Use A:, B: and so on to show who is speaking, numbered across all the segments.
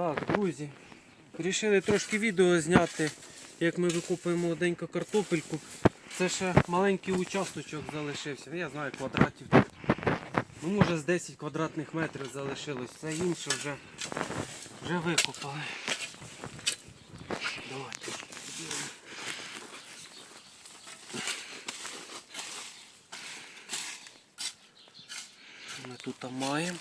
A: Так, друзі, вирішили трошки відео зняти, як ми викопуємо молоденьку картопельку. Це ще маленький участочок залишився. Я знаю, квадратів. Ну, може з 10 квадратних метрів залишилось. Все інше вже, вже викопали. Давайте. Ми тут маємо.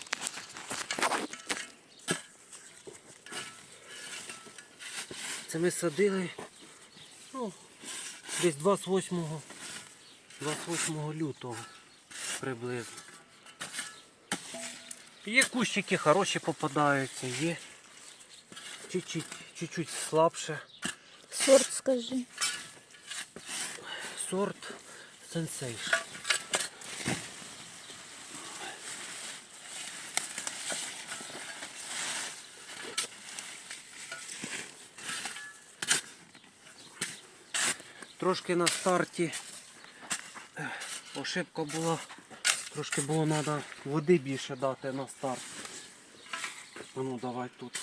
A: Це ми садили ну, десь 28, 28 лютого приблизно. Є кущики хороші попадаються, є чуть-чуть, чуть-чуть слабше.
B: Сорт скажи.
A: Сорт сенсейшн. Трошки на старті ошибка була, трошки було треба води більше дати на старт. Ну давай тут.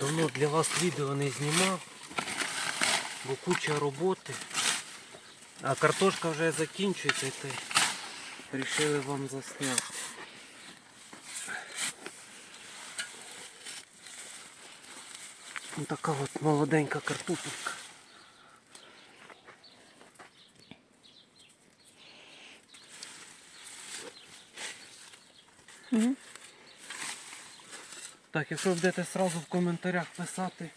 A: Давно для вас відео не знімав, бо куча роботи. А картошка вже закінчується, і вирішили вам засняти. Ось така от молоденька картопелька.
B: Угу.
A: Так, якщо будете одразу в коментарях писати,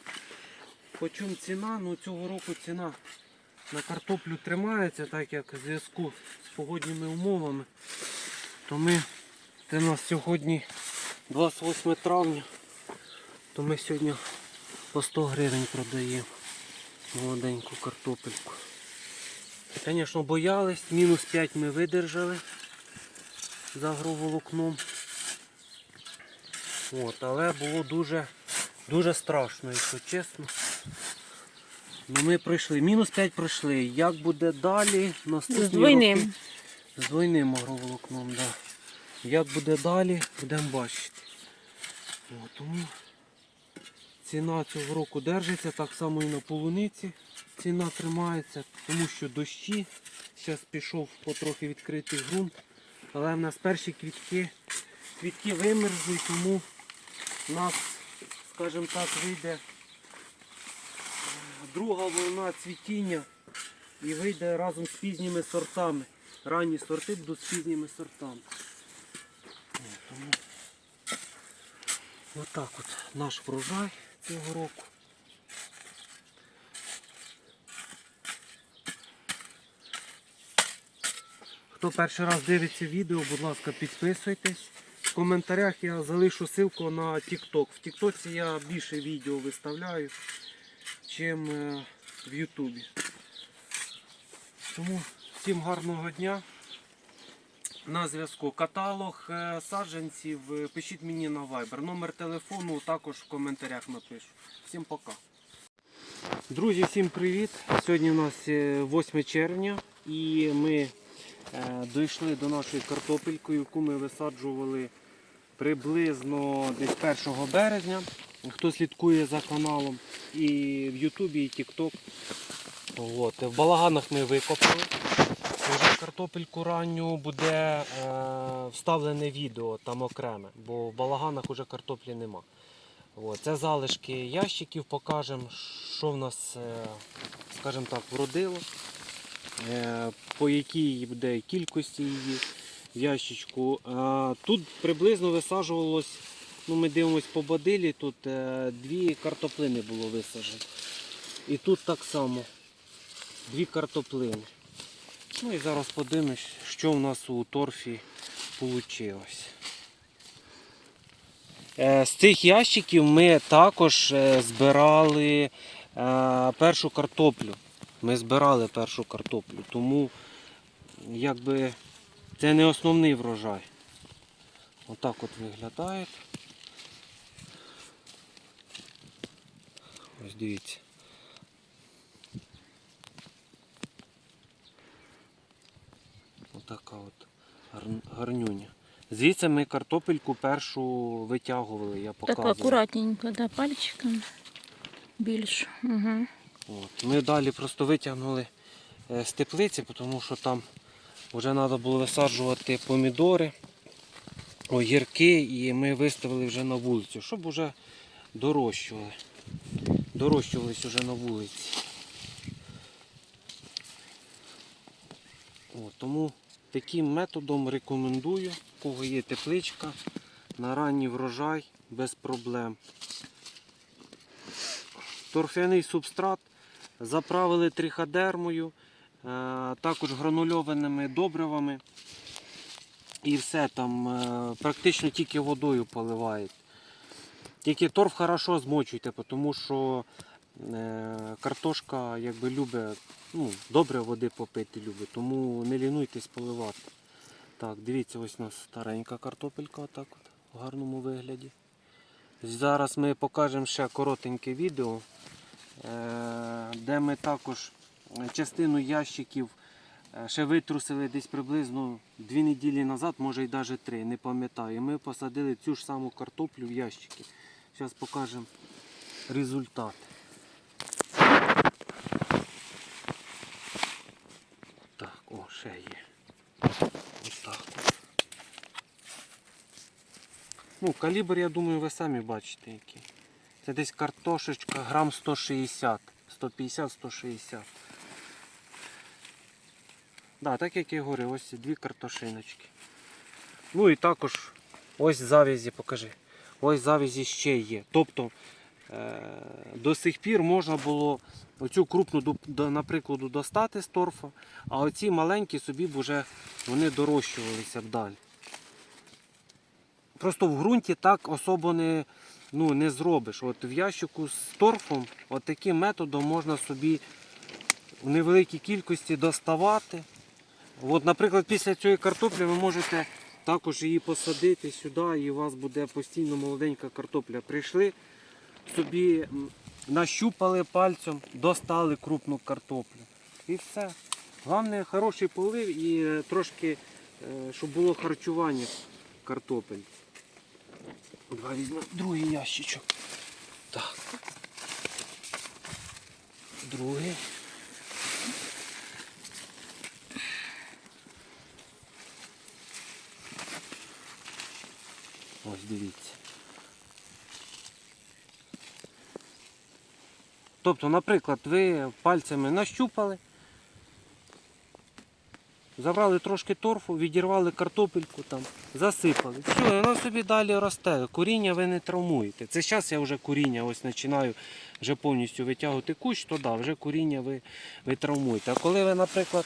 A: по чому ціна, ну цього року ціна на картоплю тримається, так як в зв'язку з погодніми умовами, то ми, це у нас сьогодні 28 травня, то ми сьогодні по 100 гривень продаємо молоденьку картопельку. Звісно, боялись, мінус 5 ми видержали за агроволокном. От, але було дуже, дуже страшно, якщо чесно. Ну, ми пройшли. Мінус 5 пройшли. Як буде далі? Наступні
B: З двойним.
A: роки- З двойним агроволокном, так. Да. Як буде далі, будемо бачити. От, тому ціна цього року держиться, так само і на полуниці. Ціна тримається, тому що дощі. Зараз пішов потрохи відкритий ґрунт. Але в нас перші квітки, квітки вимерзли, тому у нас, скажімо так, вийде друга волна цвітіння і вийде разом з пізніми сортами. Ранні сорти будуть з пізніми сортами. Отак от наш врожай цього року. Хто перший раз дивиться відео, будь ласка, підписуйтесь. В коментарях я залишу ссылку на TikTok. В TikTok я більше відео виставляю, чим е, в Ютубі. Тому всім гарного дня. На зв'язку. Каталог е, саджанців е, пишіть мені на Viber. Номер телефону також в коментарях напишу. Всім пока. Друзі, всім привіт! Сьогодні у нас е, 8 червня і ми дійшли до нашої картопельки, яку ми висаджували приблизно десь 1 березня. Хто слідкує за каналом і в Ютубі, і Тікток. В балаганах ми викопали. Вже картопельку ранню буде е, вставлене відео там окреме, бо в балаганах вже картоплі нема. От, це залишки ящиків, покажемо, що в нас, е, скажімо так, вродило, е, по якій буде кількості її в ящичку. Е, Тут приблизно висаджувалось, ну ми дивимося по бадилі, тут е, дві картоплини було висаджено. І тут так само дві картоплини. Ну і зараз подивимось, що в нас у торфі вийшло. З цих ящиків ми також е, збирали е, першу картоплю. Ми збирали першу картоплю, тому якби це не основний врожай. Отак от виглядає. Ось дивіться. Отака от гарнюня. Звідси ми картопельку першу витягували, я
B: Так
A: показував.
B: акуратненько, да, пальчиком. Більш. Угу.
A: От. Ми далі просто витягнули е, з теплиці, тому що там вже треба було висаджувати помідори, огірки, і ми виставили вже на вулицю, щоб вже дорощували. Дорощувались вже на вулиці. От, тому таким методом рекомендую, у кого є тепличка, на ранній врожай без проблем. Торфяний субстрат заправили триходермою, е, також гранульованими добривами. І все там е, практично тільки водою поливають. Тільки торф хорошо змочуйте, тому що е, картошка якби любить, ну, добре води попити любить, тому не лінуйтесь поливати. Так, дивіться, ось у нас старенька картопелька, отак от, в гарному вигляді. Зараз ми покажемо ще коротеньке відео, е, де ми також частину ящиків е, ще витрусили десь приблизно дві неділі назад, може й навіть три, не пам'ятаю. І Ми посадили цю ж саму картоплю в ящики. Зараз покажемо результат. Так, о, ще є. Ось так. Ну, калібр, я думаю, ви самі бачите який. Це десь картошечка грам 160. 150-160. Да, так як я говорив, ось дві картошиночки. Ну і також ось завязі, покажи. Ось завязі ще є. Тобто е, до сих пір можна було оцю крупну, наприклад, достати з торфа, а оці маленькі собі б вже вони дорощувалися б далі. Просто в ґрунті так особо не, ну, не зробиш. От в ящику з торфом от таким методом можна собі в невеликій кількості доставати. От, наприклад, після цієї картоплі ви можете також її посадити сюди, і у вас буде постійно молоденька картопля. Прийшли собі, нащупали пальцем, достали крупну картоплю. І все. Головне хороший полив і е, трошки, е, щоб було харчування картопель. Давай візьмемо другий ящичок. Так. Другий. Ось дивіться. Тобто, наприклад, ви пальцями нащупали, забрали трошки торфу, відірвали картопельку там, засипали. Все, воно собі далі росте. Коріння ви не травмуєте. Це зараз я вже коріння ось починаю вже повністю витягувати кущ, то да, вже коріння ви, ви травмуєте. А коли ви, наприклад,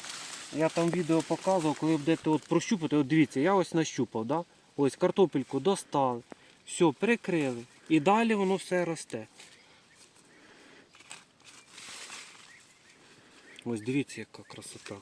A: я там відео показував, коли будете от прощупати, от дивіться, я ось нащупав, да? ось картопельку достали, все, прикрили. І далі воно все росте. Ось дивіться, яка красота.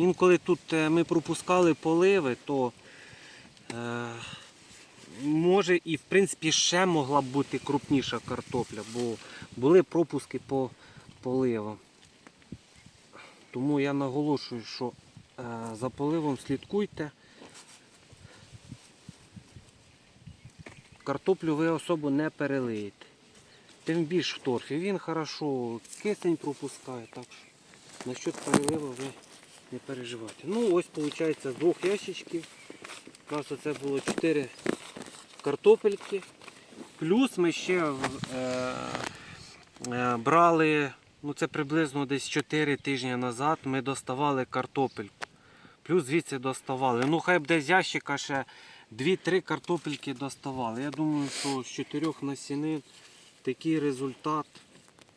A: Інколи тут е, ми пропускали поливи, то е, може і в принципі ще могла б бути крупніша картопля, бо були пропуски по поливам. Тому я наголошую, що е, за поливом слідкуйте. Картоплю ви особо не перелиєте. Тим більш в торфі. Він хорошо кисень пропускає, так що насчет перелива ви не переживайте. Ну ось виходить з двох ящичків. У нас оце було 4 картопельки. Плюс ми ще е, е, брали ну це приблизно десь 4 тижні назад ми доставали картопельку. Плюс звідси доставали. Ну хай б десь ящика ще 2-3 картопельки доставали. Я думаю, що з 4 насінин такий результат,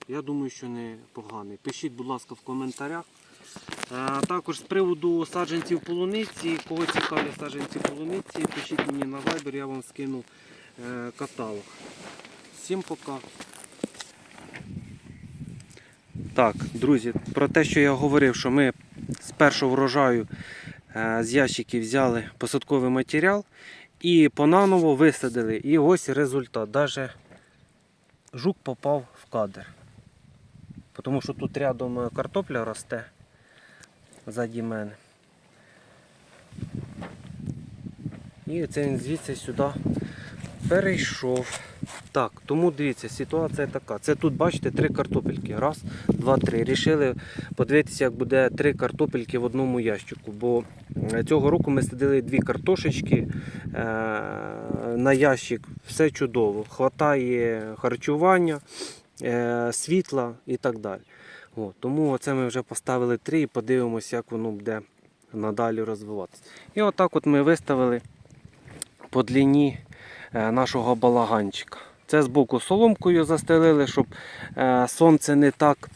A: я думаю, що не поганий. Пишіть, будь ласка, в коментарях. Також з приводу саджанців полуниці, кого цікавлять саджанці полуниці, пишіть мені на Viber, я вам скину е, каталог. Всім пока. Так, друзі, про те, що я говорив, що ми з першого врожаю е, з ящиків взяли посадковий матеріал і понаново висадили. І ось результат. Даже жук попав в кадр. Тому що тут рядом е, картопля росте ззаді мене. І це він звідси сюди перейшов. Так, тому дивіться, ситуація така. Це тут, бачите, три картопельки. Раз, два, три. Рішили подивитися, як буде три картопельки в одному ящику. Бо е, цього року ми садили дві картошечки е, на ящик. Все чудово. Хватає харчування, е, світла і так далі. От, тому оце ми вже поставили три і подивимося, як воно буде надалі розвиватися. І отак от ми виставили по длині е, нашого балаганчика. Це збоку соломкою застелили, щоб е, сонце не так,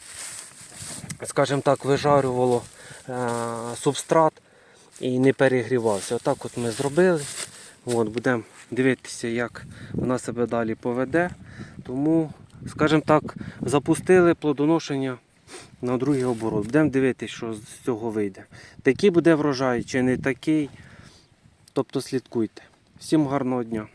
A: скажімо так, вижарювало е, субстрат і не перегрівався. Отак от ми зробили. От, будемо дивитися, як вона себе далі поведе. Тому, скажімо так, запустили плодоношення на другий оборот. Будемо дивитися, що з цього вийде. Такий буде врожай чи не такий. Тобто слідкуйте. Всім гарного дня.